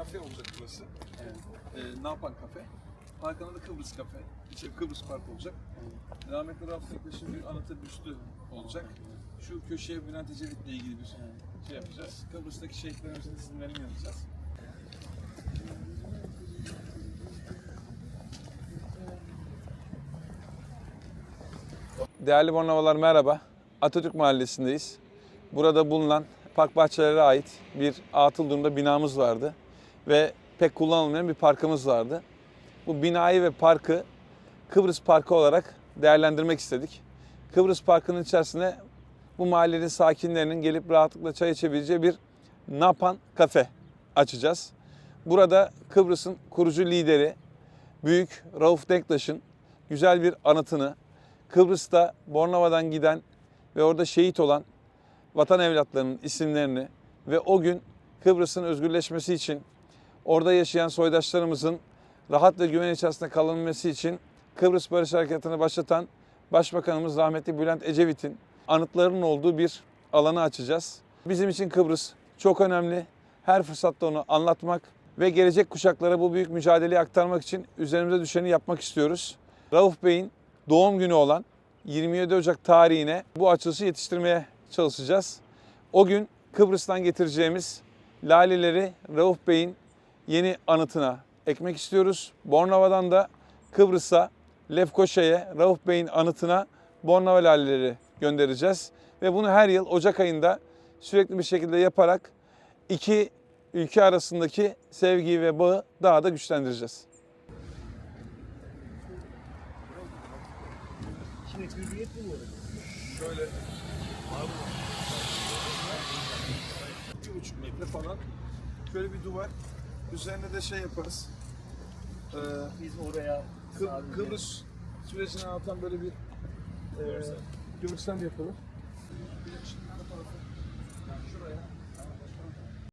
kafe olacak burası. Evet. Ee, Napan Kafe. Parkın adı Kıbrıs Kafe. İçeri Kıbrıs Park olacak. Rahmetli Rauf Denktaş'ın bir anıtı büstü olacak. Şu köşeye Bülent Ecevit'le ilgili bir şey yapacağız. Kıbrıs'taki şehitlerimizin isimlerini yazacağız. Değerli Bornavalar merhaba. Atatürk Mahallesi'ndeyiz. Burada bulunan park bahçelere ait bir atıl durumda binamız vardı. Ve pek kullanılmayan bir parkımız vardı. Bu binayı ve parkı Kıbrıs Parkı olarak değerlendirmek istedik. Kıbrıs Parkı'nın içerisine bu mahallenin sakinlerinin gelip rahatlıkla çay içebileceği bir Napan Kafe açacağız. Burada Kıbrıs'ın kurucu lideri Büyük Rauf Denktaş'ın güzel bir anıtını, Kıbrıs'ta Bornova'dan giden ve orada şehit olan vatan evlatlarının isimlerini ve o gün Kıbrıs'ın özgürleşmesi için orada yaşayan soydaşlarımızın rahat ve güven içerisinde kalabilmesi için Kıbrıs Barış Harekatı'nı başlatan Başbakanımız rahmetli Bülent Ecevit'in anıtlarının olduğu bir alanı açacağız. Bizim için Kıbrıs çok önemli. Her fırsatta onu anlatmak ve gelecek kuşaklara bu büyük mücadeleyi aktarmak için üzerimize düşeni yapmak istiyoruz. Rauf Bey'in doğum günü olan 27 Ocak tarihine bu açılışı yetiştirmeye çalışacağız. O gün Kıbrıs'tan getireceğimiz laleleri Rauf Bey'in yeni anıtına ekmek istiyoruz. Bornova'dan da Kıbrıs'a, Lefkoşa'ya, Rauf Bey'in anıtına Bornova laleleri göndereceğiz. Ve bunu her yıl Ocak ayında sürekli bir şekilde yaparak iki ülke arasındaki sevgiyi ve bağı daha da güçlendireceğiz. Şimdi hürriyet mi? Şöyle bir buçuk metre falan şöyle bir duvar üzerine de şey yaparız. Ee, Biz oraya Kı- sadece- Kıbrıs sürecini anlatan böyle bir e, görsel yapılır.